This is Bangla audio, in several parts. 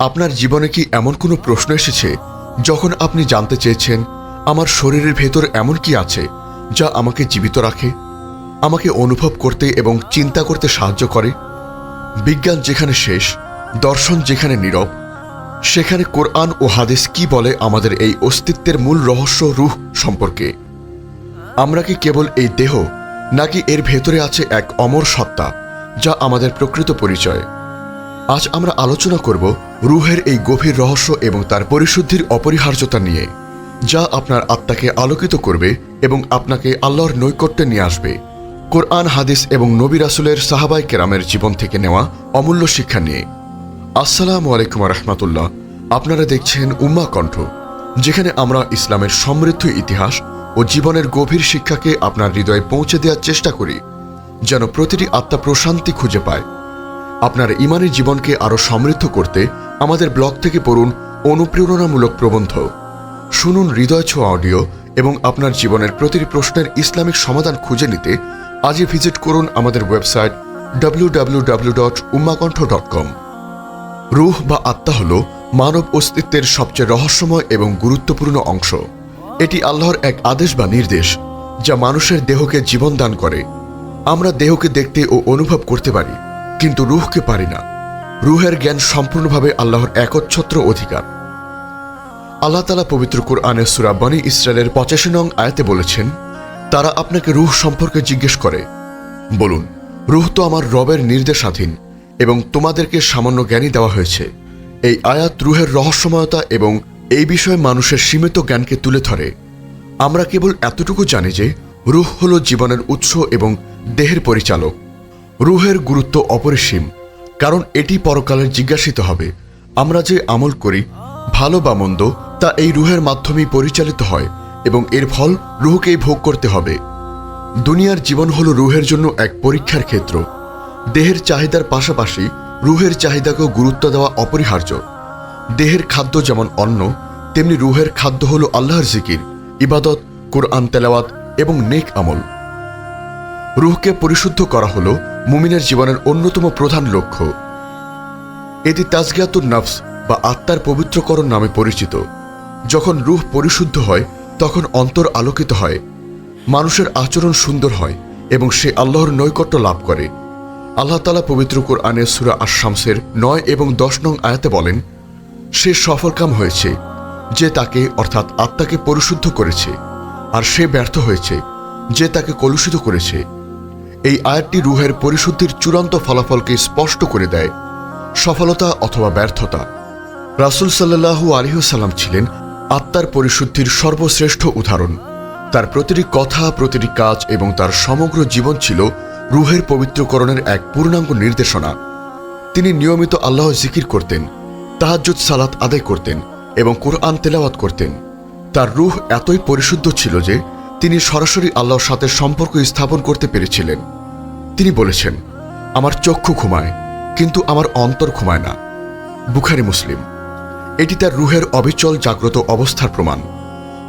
আপনার জীবনে কি এমন কোনো প্রশ্ন এসেছে যখন আপনি জানতে চেয়েছেন আমার শরীরের ভেতর এমন কি আছে যা আমাকে জীবিত রাখে, আমাকে অনুভব করতে এবং চিন্তা করতে সাহায্য করে? বিজ্ঞান যেখানে শেষ, দর্শন যেখানে নীরব, সেখানে কোরআন ও হাদিস কি বলে আমাদের এই অস্তিত্বের মূল রহস্য রূহ সম্পর্কে? আমরা কি কেবল এই দেহ নাকি এর ভেতরে আছে এক অমর সত্তা যা আমাদের প্রকৃত পরিচয়? আজ আমরা আলোচনা করব রুহের এই গভীর রহস্য এবং তার পরিশুদ্ধির অপরিহার্যতা নিয়ে, যা আপনার আত্মাকে আলোকিত করবে এবং আপনাকে আল্লাহর নৈকট্যে নিয়ে আসবে। কোরআন, হাদিস এবং নবী রাসুলের সাহাবাই কেরামের জীবন থেকে নেওয়া অমূল্য শিক্ষা নিয়ে। আসসালামু আলাইকুম রহমতুল্লাহ। আপনারা দেখছেন উম্মা কণ্ঠ, যেখানে আমরা ইসলামের সমৃদ্ধ ইতিহাস ও জীবনের গভীর শিক্ষাকে আপনার হৃদয়ে পৌঁছে দেওয়ার চেষ্টা করি, যেন প্রতিটি আত্মা প্রশান্তি খুঁজে পায়। আপনার ইমানি জীবনকে আরও সমৃদ্ধ করতে আমাদের ব্লগ থেকে পড়ুন অনুপ্রেরণামূলক প্রবন্ধ। শুনুন হৃদয় ছোঁয়া অডিও এবং আপনার জীবনের প্রতিটি প্রশ্নের ইসলামিক সমাধান খুঁজে নিতে আজই ভিজিট করুন আমাদের ওয়েবসাইট কম রুহ বা আত্মা হল মানব অস্তিত্বের সবচেয়ে রহস্যময় এবং গুরুত্বপূর্ণ অংশ। এটি আল্লাহর এক আদেশ বা নির্দেশ যা মানুষের দেহকে জীবন দান করে। আমরা দেহকে দেখতে ও অনুভব করতে পারি। কিন্তু রুহকে পারি না। রুহের জ্ঞান সম্পূর্ণভাবে আল্লাহর একচ্ছত্র অধিকার। আল্লাহ তালা পবিত্র কোরআনে সুরা বনি ইসরায়েলের পঁচাশি নং আয়াতে বলেছেন, তারা আপনাকে রুহ সম্পর্কে জিজ্ঞেস করে। বলুন, রুহ তো আমার রবের নির্দেশাধীন এবং তোমাদেরকে সামান্য জ্ঞানই দেওয়া হয়েছে। এই আয়াত রুহের রহস্যময়তা এবং এই বিষয়ে মানুষের সীমিত জ্ঞানকে তুলে ধরে। আমরা কেবল এতটুকু জানি যে, রুহ হল জীবনের উৎস এবং দেহের পরিচালক। রুহের গুরুত্ব অপরিসীম, কারণ এটি পরকালের জিজ্ঞাসিত হবে, আমরা যে আমল করি, ভালো বা মন্দ, তা এই রুহের মাধ্যমেই পরিচালিত হয়, এবং এর ফল রুহকেই ভোগ করতে হবে। দুনিয়ার জীবন হল রুহের জন্য এক পরীক্ষার ক্ষেত্র। দেহের চাহিদার পাশাপাশি রুহের চাহিদাকেও গুরুত্ব দেওয়া অপরিহার্য। দেহের খাদ্য যেমন অন্ন, তেমনি রুহের খাদ্য হল আল্লাহর জিকির, ইবাদত, কোরআন তেলাওয়াত এবং নেক আমল। রুহকে পরিশুদ্ধ করা হল মুমিনের জীবনের অন্যতম প্রধান লক্ষ্য। এটি তাজগিয়াতুর নফস বা আত্মার পবিত্রকরণ নামে পরিচিত। যখন রুহ পরিশুদ্ধ হয়, তখন অন্তর আলোকিত হয়। মানুষের আচরণ সুন্দর হয় এবং সে আল্লাহর নৈকট্য লাভ করে। আল্লাহ তালা পবিত্র কোরআনে সুরা আশামসের নয় এবং দশ নং আয়াতে বলেন, সে সফলকাম হয়েছে, যে তাকে, অর্থাৎ আত্মাকে পরিশুদ্ধ করেছে, আর সে ব্যর্থ হয়েছে, যে তাকে কলুষিত করেছে। এই আয়াতটি রুহের পরিশুদ্ধির চূড়ান্ত ফলাফলকে স্পষ্ট করে দেয়। সফলতা অথবা ব্যর্থতা। রাসুল সাল্লাহু আলিহসাল্লাম ছিলেন আত্মার পরিশুদ্ধির সর্বশ্রেষ্ঠ উদাহরণ। তার প্রতিটি কথা, প্রতিটি কাজ এবং তার সমগ্র জীবন ছিল রুহের পবিত্রকরণের এক পূর্ণাঙ্গ নির্দেশনা। তিনি নিয়মিত আল্লাহ জিকির করতেন, তাহাজ্জুদ সালাত আদায় করতেন এবং কোরআন তেলাওয়াত করতেন। তার রুহ এতই পরিশুদ্ধ ছিল যে তিনি সরাসরি আল্লাহর সাথে সম্পর্ক স্থাপন করতে পেরেছিলেন। তিনি বলেছেন, আমার চক্ষু ঘুমায়, কিন্তু আমার অন্তর ঘুমায় না। বুখারি মুসলিম, এটি তার রুহের অবিচল জাগ্রত অবস্থার প্রমাণ।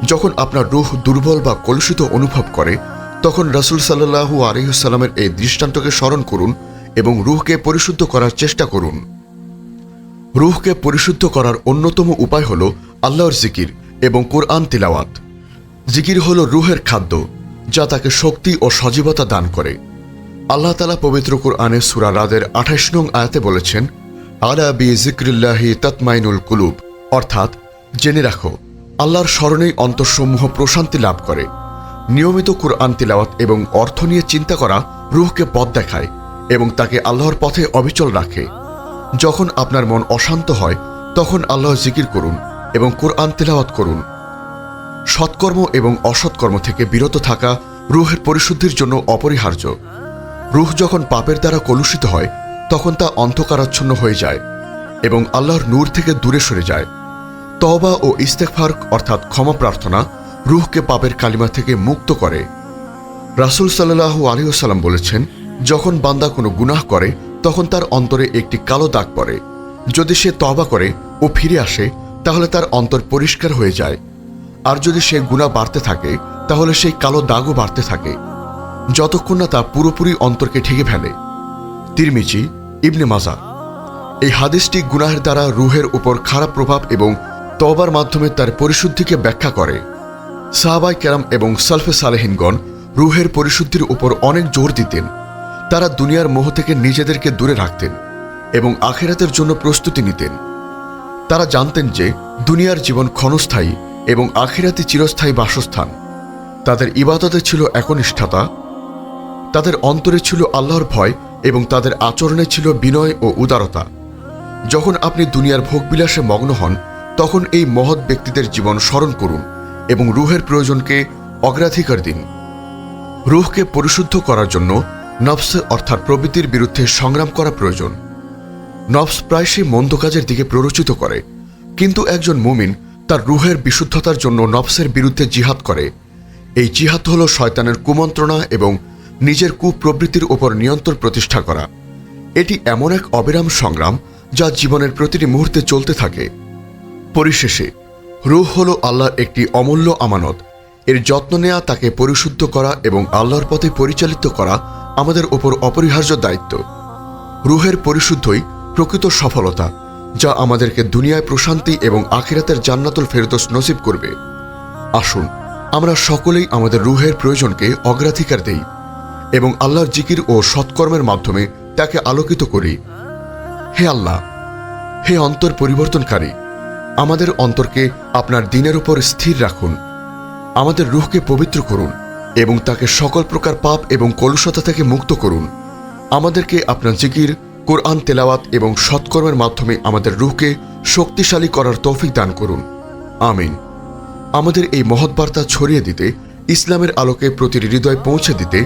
যখন আপনার রুহ দুর্বল বা কলুষিত অনুভব করে, তখন রাসুল সাল্লাহু আলহিসাল্লামের এই দৃষ্টান্তকে স্মরণ করুন এবং রুহকে পরিশুদ্ধ করার চেষ্টা করুন। রুহকে পরিশুদ্ধ করার অন্যতম উপায় হল আল্লাহর জিকির এবং কোরআন তিলাওয়াত। জিকির হল রুহের খাদ্য, যা তাকে শক্তি ও সজীবতা দান করে। আল্লাহ তালা পবিত্র কুরআনে সুরা রাদের আঠাইশ নং আয়াতে বলেছেন, আলা বি জিক্রিল্লাহি তৎমাইনুল কুলুব। অর্থাৎ, জেনে রাখো, আল্লাহর স্মরণেই অন্তঃসমূহ প্রশান্তি লাভ করে। নিয়মিত কুরআন তিলাওয়াত এবং অর্থ নিয়ে চিন্তা করা রুহকে পথ দেখায় এবং তাকে আল্লাহর পথে অবিচল রাখে। যখন আপনার মন অশান্ত হয়, তখন আল্লাহ জিকির করুন এবং কোরআন তেলাওয়াত করুন। সৎকর্ম এবং অসৎকর্ম থেকে বিরত থাকা রুহের পরিশুদ্ধির জন্য অপরিহার্য। রুহ যখন পাপের দ্বারা কলুষিত হয়, তখন তা অন্ধকারাচ্ছন্ন হয়ে যায় এবং আল্লাহর নূর থেকে দূরে সরে যায়। তবা ও ইস্তেকফার অর্থাৎ ক্ষমা প্রার্থনা রুহকে পাপের কালিমা থেকে মুক্ত করে। রাসুল সাল্লাহু আলিউসাল্লাম বলেছেন, যখন বান্দা কোনো গুনাহ করে, তখন তার অন্তরে একটি কালো দাগ পড়ে। যদি সে তবা করে ও ফিরে আসে, তাহলে তার অন্তর পরিষ্কার হয়ে যায়। আর যদি সে গুণা বাড়তে থাকে, তাহলে সেই কালো দাগও বাড়তে থাকে। যতক্ষণ না তা পুরোপুরি অন্তরকে ঠেকে ফেলে। তিরমিচি ইবনে মাজা। এই হাদিসটি গুনাহের দ্বারা রুহের উপর খারাপ প্রভাব এবং তবার মাধ্যমে তার পরিশুদ্ধিকে ব্যাখ্যা করে। সাহাবাই কেরাম এবং সালফে সালেহিনগণ রুহের পরিশুদ্ধির উপর অনেক জোর দিতেন। তারা দুনিয়ার মোহ থেকে নিজেদেরকে দূরে রাখতেন এবং আখেরাতের জন্য প্রস্তুতি নিতেন। তারা জানতেন যে দুনিয়ার জীবন ক্ষণস্থায়ী এবং আখিরাতি চিরস্থায়ী বাসস্থান। তাদের ইবাদতে ছিল একনিষ্ঠতা তাদের অন্তরে ছিল আল্লাহর ভয় এবং তাদের আচরণে ছিল বিনয় ও উদারতা। যখন আপনি দুনিয়ার ভোগবিলাসে মগ্ন হন, তখন এই মহৎ ব্যক্তিদের জীবন স্মরণ করুন এবং রুহের প্রয়োজনকে অগ্রাধিকার দিন। রুহকে পরিশুদ্ধ করার জন্য নফস অর্থাৎ প্রবৃত্তির বিরুদ্ধে সংগ্রাম করা প্রয়োজন। নফস প্রায়শই মন্দ কাজের দিকে প্ররোচিত করে, কিন্তু একজন মুমিন তার রুহের বিশুদ্ধতার জন্য নফসের বিরুদ্ধে জিহাদ করে। এই জিহাদ হল শয়তানের কুমন্ত্রণা এবং নিজের কুপ্রবৃত্তির উপর নিয়ন্ত্রণ প্রতিষ্ঠা করা। এটি এমন এক অবিরাম সংগ্রাম যা জীবনের প্রতিটি মুহূর্তে চলতে থাকে। পরিশেষে, রুহ হল আল্লাহর একটি অমূল্য আমানত। এর যত্ন নেয়া, তাকে পরিশুদ্ধ করা এবং আল্লাহর পথে পরিচালিত করা আমাদের ওপর অপরিহার্য দায়িত্ব। রুহের পরিশুদ্ধই প্রকৃত সফলতা, যা আমাদেরকে দুনিয়ায় প্রশান্তি এবং আখিরাতের জান্নাতুল ফেরদোস নসিব করবে। আসুন, আমরা সকলেই আমাদের রুহের প্রয়োজনকে অগ্রাধিকার দেই। এবং আল্লাহর জিকির ও সৎকর্মের মাধ্যমে তাকে আলোকিত করি। হে আল্লাহ, হে অন্তর পরিবর্তনকারী, আমাদের অন্তরকে আপনার দিনের উপর স্থির রাখুন। আমাদের রুহকে পবিত্র করুন এবং তাকে সকল প্রকার পাপ এবং কলুষতা থেকে মুক্ত করুন। আমাদেরকে আপনার জিকির, কোরআন, তেলাওয়াত এবং সৎকর্মের মাধ্যমে আমাদের রুহকে শক্তিশালী করার তৌফিক দান করুন। আমিন। আমাদের এই মহৎ বার্তা ছড়িয়ে দিতে, ইসলামের আলোকে প্রতিটি হৃদয় পৌঁছে দিতে